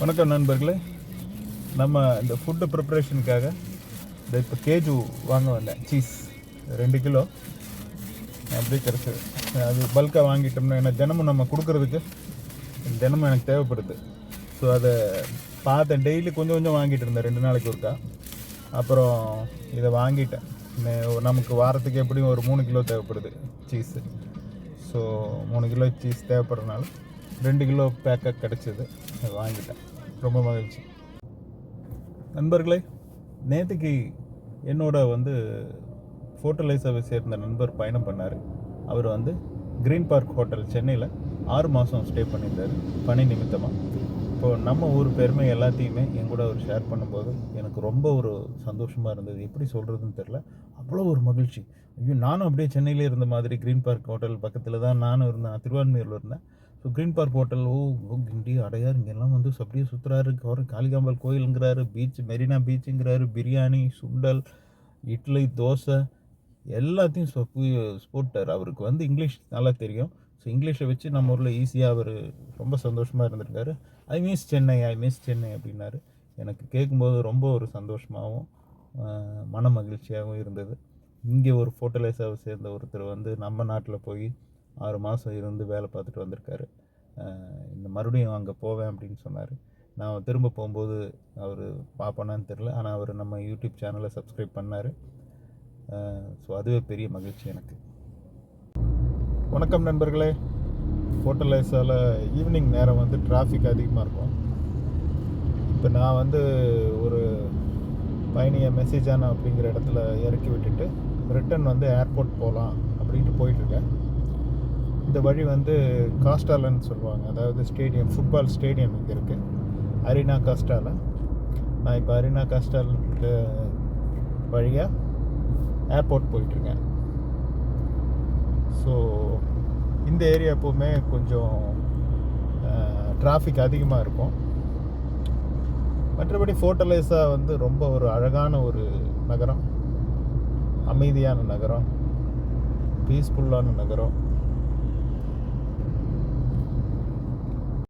வணக்கம் நண்பர்களே. நம்ம இந்த ஃபுட்டு ப்ரிப்பரேஷனுக்காக இந்த இப்போ கேஜு வாங்க வந்தேன். சீஸ் ரெண்டு கிலோ. அப்படியே கிடச்சிது அது பல்காக வாங்கிட்டோம்னா ஏன்னா தினமும் நம்ம கொடுக்குறதுக்கு தினமும் எனக்கு தேவைப்படுது. ஸோ அதை பார்த்தேன். டெய்லி கொஞ்சம் கொஞ்சம் வாங்கிட்டு இருந்தேன். ரெண்டு நாளைக்கு ஒருக்கா. அப்புறம் இதை வாங்கிட்டேன். நமக்கு வாரத்துக்கு எப்படியும் ஒரு மூணு கிலோ தேவைப்படுது சீஸு ஸோ மூணு கிலோ சீஸ் தேவைப்படுறதுனால ரெண்டு கிலோ பேக்காக கிடச்சிது. அதை வாங்கிட்டேன். ரொம்ப மகிழ்ச்சி. நண்பர்களே நேற்றுக்கு என்னோட வந்து ஃபோட்டோலைஸாவை சேர்ந்த நண்பர் பயணம் பண்ணார். அவர் வந்து க்ரீன் பார்க் ஹோட்டல் சென்னையில் ஆறு மாதம் ஸ்டே பண்ணியிருந்தார் பணி நிமித்தமாக இப்போது நம்ம ஊர் பெருமை எல்லாத்தையுமே என் கூட அவர் ஷேர் பண்ணும்போது எனக்கு ரொம்ப ஒரு சந்தோஷமாக இருந்தது. எப்படி சொல்கிறதுன்னு தெரில அவ்வளோ ஒரு மகிழ்ச்சி. ஐயோ நானும் அப்படியே சென்னையிலே இருந்த மாதிரி க்ரீன் பார்க் ஹோட்டல் பக்கத்தில் தான் நானும் இருந்தேன். திருவான்மையூரில் இருந்தேன். ஸோ க்ரீன் பார்க் ஹோட்டல் ஓ ஓ கிண்டி அடையார் இங்கெல்லாம் வந்து அப்படியே சுற்றுறாரு அவர் காளிகாம்பாள் கோயிலுங்கிறாரு பீச் மெரினா பீச்சுங்கிறாரு பிரியாணி சுண்டல் இட்லி தோசை எல்லாத்தையும் சொ- பு- போட்டார். அவருக்கு வந்து இங்கிலீஷ் நல்லா தெரியும். ஸோ இங்கிலீஷை வச்சு நம்ம ஊரில் ஈஸியாக அவர் ரொம்ப சந்தோஷமாக இருந்திருக்காரு. I means Chennai I means Chennai அப்படின்னாரு. எனக்கு கேட்கும்போது ரொம்ப ஒரு சந்தோஷமாகவும் மன மகிழ்ச்சியாகவும் இருந்தது. இங்கே ஒரு ஃபோட்டோலைஸாக சேர்ந்த ஒருத்தர் வந்து நம்ம நாட்டில் போய் ஆறு மாதம் இருந்து வேலை பார்த்துட்டு வந்திருக்காரு. இந்த மறுபடியும் அங்கே போவேன் அப்படின்னு சொன்னார். நான் திரும்ப போகும்போது அவர் பார்ப்பேனான்னு தெரில ஆனால் அவர் நம்ம யூடியூப் சேனலை சப்ஸ்கிரைப் பண்ணார். ஸோ அதுவே பெரிய மகிழ்ச்சி எனக்கு. வணக்கம் நண்பர்களே. ஹோட்டலைஸால் ஈவினிங் நேரம் வந்து டிராஃபிக் அதிகமாக இருக்கும். இப்போ நான் வந்து ஒரு பயணியை மெசேஜான அப்படிங்கிற இடத்துல இறக்கி விட்டுட்டு ரிட்டன் வந்து ஏர்போர்ட் போகலாம் அப்படின்ட்டு போயிட்டுருக்கேன் இந்த வழி வந்து காஸ்டாலன்னு சொல்லுவாங்க. அதாவது ஸ்டேடியம் ஃபுட்பால் ஸ்டேடியம் இங்கே இருக்குது அரினா காஸ்டால நான் இப்போ அரினா காஸ்டால் வழியாக ஏர்போர்ட் போயிட்டுருக்கேன். ஸோ இந்த ஏரியா எப்போவுமே கொஞ்சம் டிராஃபிக் அதிகமாக இருக்கும். மற்றபடி ஃபோர்டலைஸா வந்து ரொம்ப ஒரு அழகான ஒரு நகரம். அமைதியான நகரம். பீஸ்ஃபுல்லான நகரம்.